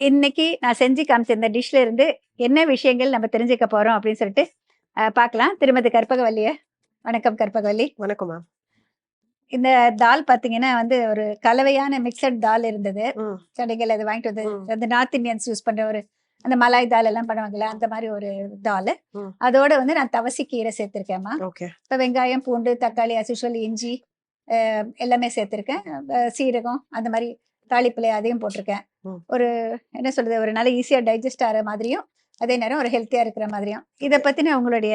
இன்னைக்கு நான் செஞ்சு காமிச்ச இந்த டிஷ்ல இருந்து என்ன விஷயங்கள் நம்ம தெரிஞ்சுக்க போறோம் அப்படின்னு சொல்லிட்டு பார்க்கலாம். திருமதி கற்பகவல்லிய. வணக்கம் கற்பகவல்லி. வணக்கம் மேம் இந்த தால் பாத்தீங்கன்னா வந்து ஒரு கலவையான மிக்சட் தால் இருந்தது. கடைகள் அது வாங்கிட்டு வந்து. அந்த நார்த் இந்தியன்ஸ் யூஸ் பண்ற ஒரு அந்த மலாய் தால் எல்லாம் பண்ணுவாங்கல்ல அந்த மாதிரி ஒரு தால். அதோட வந்து நான் தவசி கீரை சேர்த்திருக்கேம்மா ஓகே. இப்போ வெங்காயம் பூண்டு தக்காளி அசுஷுவல் இஞ்சி எல்லாமே சேர்த்திருக்கேன். சீரகம் அந்த மாதிரி தாளிப்பிலை அதையும் போட்டிருக்கேன். ஒரு என்ன சொல்றது ஒரு நல்ல ஈஸியா டைஜஸ்ட் ஆகிற மாதிரியும் அதே நேரம் ஒரு ஹெல்த்தியா இருக்கிற மாதிரியும் இதை பத்தின உங்களுடைய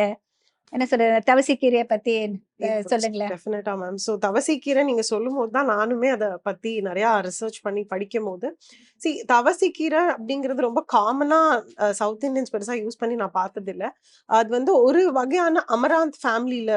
என்ன சொல்றது தவசி கீரையை பத்தி சொல்லுங்களேன். டெஃபினட்டா மேம் ஸோ தவசிக்கீரை நீங்க சொல்லும் போது தான் நானுமே அதை பத்தி நிறைய ரிசர்ச் பண்ணி படிக்கும் போது சி தவசிக்கீரை அப்படிங்கிறது ரொம்ப காமனா சவுத் இந்தியன்ஸ் பெருசா யூஸ் பண்ணி நான் பார்த்தது இல்ல அது வந்து ஒரு வகையான அமராந்த் ஃபேமிலியில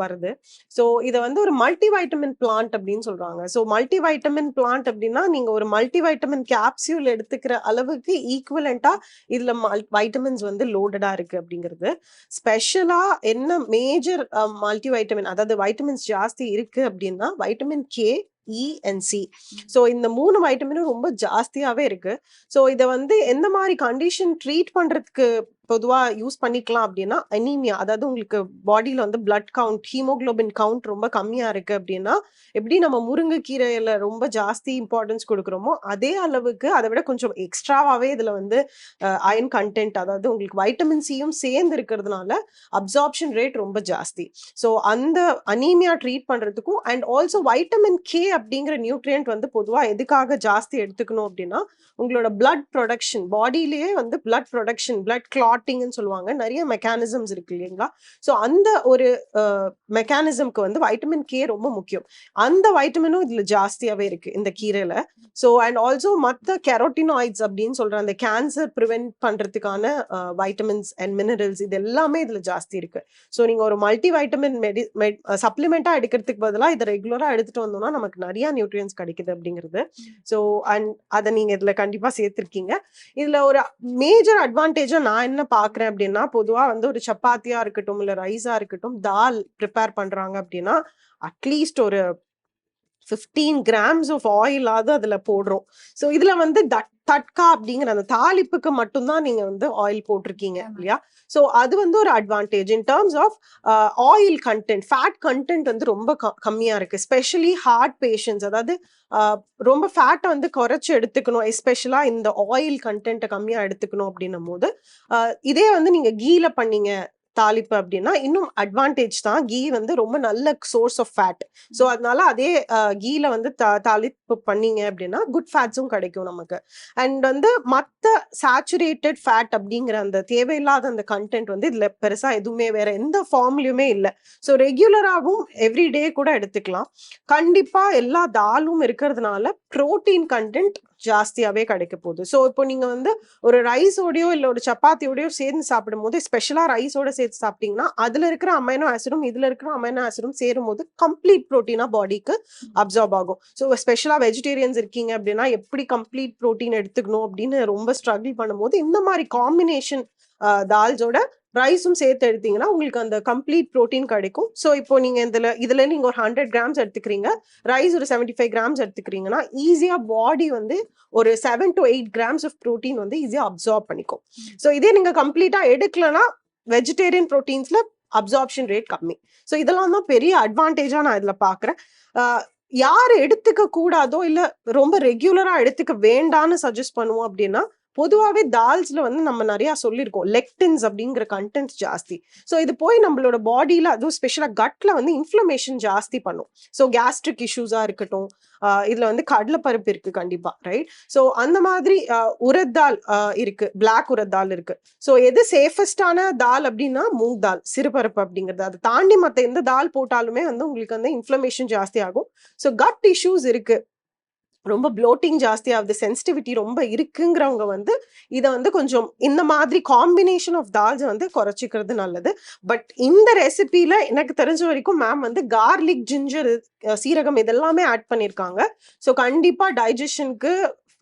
வருது. ஸோ இதை வந்து ஒரு மல்டி வைட்டமின் பிளான்ட் அப்படின்னு சொல்றாங்க. ஸோ மல்டி வைட்டமின் பிளான்ட் அப்படின்னா நீங்க ஒரு மல்டி வைட்டமின் கேப்சியூல் எடுத்துக்கிற அளவுக்கு ஈக்குவலண்டா இதுல வைட்டமின்ஸ் வந்து லோடடா இருக்கு அப்படிங்கிறது. ஸ்பெஷலா என்ன மேஜர் மல்டி வைட்டமின் அதாவது வைட்டமின்ஸ் ஜாஸ்தி இருக்கு அப்படின்னா vitamin K E and C so இந்த மூணு வைட்டமினும் ரொம்ப ஜாஸ்தியாவே இருக்கு. ஸோ இதை வந்து எந்த மாதிரி கண்டிஷன் ட்ரீட் பண்றதுக்கு பொதுவாக யூஸ் பண்ணிக்கலாம் அப்படின்னா அனீமியா அதாவது உங்களுக்கு பாடியில் வந்து பிளட் கவுண்ட் ஹீமோகுளோபின் கவுண்ட் ரொம்ப கம்மியாக இருக்கு அப்படின்னா எப்படி நம்ம முருங்கைக்கீரையில் ரொம்ப ஜாஸ்தி இம்பார்ட்டன்ஸ் கொடுக்குறோமோ அதே அளவுக்கு அதை விட கொஞ்சம் எக்ஸ்ட்ராவாகவே இதில் வந்து அயன் கண்டென்ட் அதாவது உங்களுக்கு வைட்டமின் சியும் சேர்ந்து இருக்கிறதுனால அப்சார்ப்ஷன் ரேட் ரொம்ப ஜாஸ்தி. ஸோ அந்த அனீமியா ட்ரீட் பண்ணுறதுக்கும் அண்ட் ஆல்சோ வைட்டமின் கே அப்படிங்கிற நியூட்ரியன்ட் வந்து பொதுவாக எதுக்காக ஜாஸ்தி எடுத்துக்கணும் அப்படின்னா உங்களோட பிளட் ப்ரொடக்ஷன் பாடியிலேயே வந்து பிளட் ப்ரொடக்ஷன் பிளட் கிளாட்டிங்னு சொல்லுவாங்க. நிறைய மெக்கானிசம்ஸ் இருக்கு இல்லைங்களா? ஸோ அந்த ஒரு மெக்கானிசம்க்கு வந்து வைட்டமின் கே ரொம்ப முக்கியம். அந்த வைட்டமினும் இதுல ஜாஸ்தியாவே இருக்கு இந்த கீரையில. ஸோ அண்ட் ஆல்சோ மற்ற கெரோட்டினாய்ட்ஸ் அப்படின்னு சொல்ற அந்த கேன்சர் ப்ரிவென்ட் பண்றதுக்கான வைட்டமின்ஸ் அண்ட் மினரல்ஸ் இது எல்லாமே இதுல ஜாஸ்தி இருக்கு. ஸோ நீங்க ஒரு மல்டி வைட்டமின் மெடி சப்ளிமெண்டா எடுக்கிறதுக்கு பதிலாக இதை ரெகுலரா எடுத்துட்டு வந்தோம்னா நமக்கு நிறைய நியூட்ரியன்ஸ் கிடைக்குது அப்படிங்கிறது. ஸோ அண்ட் அதை நீங்க இதுல கண்டிப்பா சேர்த்திருக்கீங்க. இதுல ஒரு மேஜர் அட்வான்டேஜா நான் என்ன பாக்குறேன் அப்படின்னா பொதுவா வந்து ஒரு சப்பாத்தியா இருக்கட்டும் இல்ல ரைஸா இருக்கட்டும் தால் ப்ரிப்பேர் பண்றாங்க அப்படின்னா அட்லீஸ்ட் ஒரு ஃபிஃப்டீன் கிராம்ஸ் ஆஃப் ஆயிலாவது அதுல போடுறோம். ஸோ இதுல வந்து தட் தட்கா அப்படிங்கிற அந்த தாளிப்புக்கு மட்டும்தான் நீங்க வந்து ஆயில் போட்டிருக்கீங்க. இல்லையா? ஸோ அது வந்து ஒரு advantage in terms of oil content fat content வந்து ரொம்ப க- கம்மியா இருக்கு. ஸ்பெஷலி ஹார்ட் பேஷண்ட்ஸ் அதாவது ரொம்ப ஃபேட்டை வந்து குறைச்சு எடுத்துக்கணும். எஸ்பெஷலா இந்த ஆயில் கண்டென்ட்டை கம்மியா எடுத்துக்கணும் அப்படின்னும் போது இதே வந்து நீங்க கீல பண்ணீங்க தாளிப்பு அப்படின்னா இன்னும் அட்வான்டேஜ் தான். கீ வந்து ரொம்ப நல்ல சோர்ஸ் ஆஃப் ஃபேட் ஸோ அதனால அதே கீல வந்து தா- தாளிப்பு பண்ணீங்க அப்படின்னா குட் ஃபேட்ஸும் கிடைக்கும் நமக்கு. அண்ட் வந்து மற்ற சேச்சுரேட்டட் ஃபேட் அப்படிங்கிற அந்த தேவையில்லாத அந்த கண்டென்ட் வந்து இதுல பெருசா எதுவுமே வேற எந்த ஃபார்ம்லயுமே இல்லை. ஸோ ரெகுலராகவும் எவ்ரிடே கூட எடுத்துக்கலாம். கண்டிப்பா எல்லா தாலும் இருக்கிறதுனால புரோட்டீன் கண்டென்ட் ஜாஸ்தியாவே கிடைக்க போகுது. ஸோ இப்போ நீங்க வந்து ஒரு ரைஸோடயோ இல்லை ஒரு சப்பாத்தியோடயோ சேர்ந்து சாப்பிடும் போது ஸ்பெஷலா ரைஸோட சேர்த்து சாப்பிட்டீங்கன்னா அதுல இருக்கிற அமைனோ ஆசிடும் இதுல இருக்கிற அமைனோ ஆசிடும் சேரும் போது கம்ப்ளீட் ப்ரோட்டீனா பாடிக்கு அப்சார்ப் ஆகும். ஸோ ஸ்பெஷலா வெஜிடேரியன்ஸ் இருக்கீங்க அப்படின்னா எப்படி கம்ப்ளீட் ப்ரோட்டீன் எடுத்துக்கணும் அப்படின்னு ரொம்ப ஸ்ட்ரகிள் பண்ணும்போது இந்த மாதிரி காம்பினேஷன் தால்ஸோட ரைஸும் சேர்த்து எடுத்தீங்கன்னா உங்களுக்கு அந்த கம்ப்ளீட் ப்ரோட்டீன் கிடைக்கும். ஸோ இப்போ நீங்கள் இதில் இதுல நீங்க ஒரு ஹண்ட்ரட் கிராம்ஸ் எடுத்துக்கிறீங்க. ரைஸ் ஒரு செவன்டி ஃபைவ் கிராம்ஸ் எடுத்துக்கிறீங்கன்னா ஈஸியாக பாடி வந்து ஒரு seven to eight grams of protein வந்து ஈஸியாக அப்சார்ப் பண்ணிக்கும். ஸோ இதே நீங்க கம்ப்ளீட்டாக எடுக்கலன்னா வெஜிடேரியன் ப்ரோட்டீன்ஸில் அப்சார்ப்ஷன் ரேட் கம்மி. ஸோ இதெல்லாம் தான் பெரிய அட்வான்டேஜாக நான் இதில் பார்க்குறேன் யார் எடுத்துக்க கூடாதோ இல்லை ரொம்ப ரெகுலராக எடுத்துக்க வேண்டான்னு சஜஸ்ட் பண்ணுவோம் அப்படின்னா பொதுவாகவே தால்ஸ்ல வந்து நம்ம நிறைய சொல்லியிருக்கோம் லெக்டின்ஸ் அப்படிங்கிற கண்டென்ட் ஜாஸ்தி. ஸோ இது போய் நம்மளோட பாடியில அதுவும் ஸ்பெஷலாக கட்ல வந்து இன்ஃப்ளமேஷன் ஜாஸ்தி பண்ணும். ஸோ கேஸ்ட்ரிக் இஷ்யூஸா இருக்கட்டும் இதில் இதுல வந்து கடலைப்பருப்பு இருக்கு கண்டிப்பா ரைட் ஸோ அந்த மாதிரி உரத்தால் இருக்குது இருக்கு பிளாக் உரத்தால் இருக்கு. ஸோ எது சேஃபஸ்டான தால் அப்படின்னா மூங் தால் சிறுபருப்பு அப்படிங்கிறது. அதை தாண்டி மற்ற எந்த தால் போட்டாலுமே வந்து உங்களுக்கு வந்து இன்ஃப்ளமேஷன் ஜாஸ்தி ஆகும். ஸோ கட் இஷ்யூஸ் இருக்கு. ரொம்ப ப்ளோட்டிங் ஜாஸ்தி ஆகுது சென்சிட்டிவிட்டி ரொம்ப இருக்குங்கிறவங்க வந்து இதை வந்து கொஞ்சம் இந்த மாதிரி காம்பினேஷன் ஆஃப் தால்ஸ் வந்து குறைச்சிக்கிறது நல்லது. பட் இந்த ரெசிபியில் எனக்கு தெரிஞ்ச வரைக்கும் மேம் வந்து கார்லிக் ஜிஞ்சர் சீரகம் இதெல்லாமே ஆட் பண்ணியிருக்காங்க ஸோ கண்டிப்பாக டைஜஷனுக்கு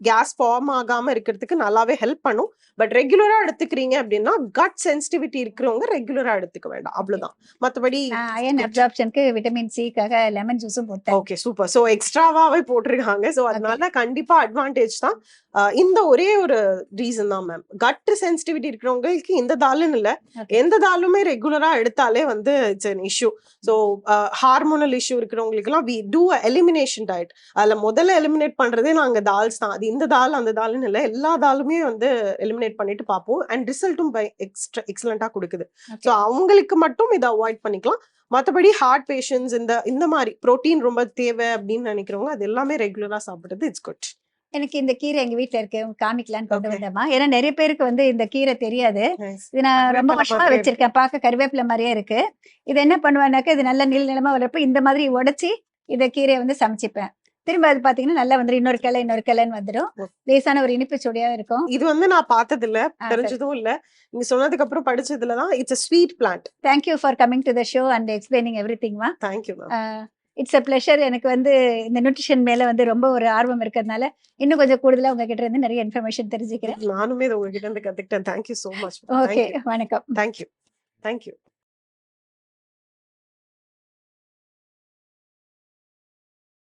கேஸ் ஃபார்ம் ஆகாம இருக்கிறதுக்கு நல்லாவே ஹெல்ப் பண்ணும். பட் ரெகுலரா எடுத்துக்கிறீங்க அப்படின்னா கட் சென்சிட்டிவிட்டி இருக்கிறவங்க ரெகுலரா எடுத்துக்க வேண்டாம். அவ்வளவுதான். மத்தபடி அயன் அப்சார்ப்ஷனுக்கு விட்டமின் சிக்காக லெமன் ஜூஸும் போட்டேன். ஓகே சூப்பர் சோ எக்ஸ்ட்ராவாவே போட்டிருக்காங்க. சோ அதனால கண்டிப்பா அட்வான்டேஜ் தான். இந்த ஒரே ஒரு ரீசன் தான் மேம் கட் சென்சிட்டிவிட்டி இருக்கிறவங்களுக்கு இந்த தாலுன்னு இல்ல. எந்த தாலுமே ரெகுலரா எடுத்தாலே வந்து it's an issue so hormonal issue இருக்கிறவங்களுக்கு எல்லாம் வி டூ எலிமினேஷன் டயட் அதுல முதல்ல எலிமினேட் பண்றதே நாங்க தால்ஸ் தான். அது இந்த தால் அந்த தால்னு இல்ல. எல்லா தாலுமே வந்து எலிமினேட் பண்ணிட்டு பார்ப்போம். அண்ட் ரிசல்ட்டும் பை எக்ஸ்ட்ரா எக்ஸலண்டா கொடுக்குது. ஸோ அவங்களுக்கு மட்டும் இதை அவாய்ட் பண்ணிக்கலாம். மற்றபடி ஹார்ட் பேஷண்ட்ஸ் இந்த இந்த மாதிரி புரோட்டீன் ரொம்ப தேவை அப்படின்னு நினைக்கிறவங்க அது எல்லாமே ரெகுலரா சாப்பிடுறது இட்ஸ் குட் எனக்கு இந்த கீரை எங்க வீட்ல இருக்கு. காமிக்கலான்னு கொண்டு. வந்தேம்மா. ஏன்னா நிறைய பேருக்கு வந்து இந்த கீரை தெரியாது. இது நான் ரொம்ப வருஷமா வச்சிருக்கேன். பார்க்க கருவேப்பிலை மாதிரியே இருக்கு. இது என்ன பண்ணுவேன்னாக்கா இது நல்ல நீள நிலமா வரப்ப இந்த மாதிரி உடைச்சி இத கீரையை வந்து சமைச்சிப்பேன். திரும்ப அது பாத்தீங்கன்னா நல்லா வந்து இன்னொரு கிளை இன்னொரு கிளைன்னு வந்துடும். லேசான ஒரு இனிப்பு சுவையா இருக்கும். இது வந்து நான் பார்த்தது இல்ல தெரிஞ்சதும் இல்ல. நீங்க சொன்னதுக்கு அப்புறம் படிச்சதுல தான் it's sweet plant thank you for coming to the show and explaining every திங்மா thank you it's a pleasure எனக்கு வந்து இந்த நியூட்ரிஷன் மேல வந்து ரொம்ப ஒரு ஆர்வம் இருக்கிறதுனால இன்னும் கொஞ்சம் கூடுதலா உங்ககிட்ட இருந்து நிறைய இன்ஃபர்மேஷன் தெரிஞ்சுக்கிறேன். நானுமே உங்ககிட்ட இருந்து கத்துக்கிட்டேன். Thank you so much okay வணக்கம். Thank you thank you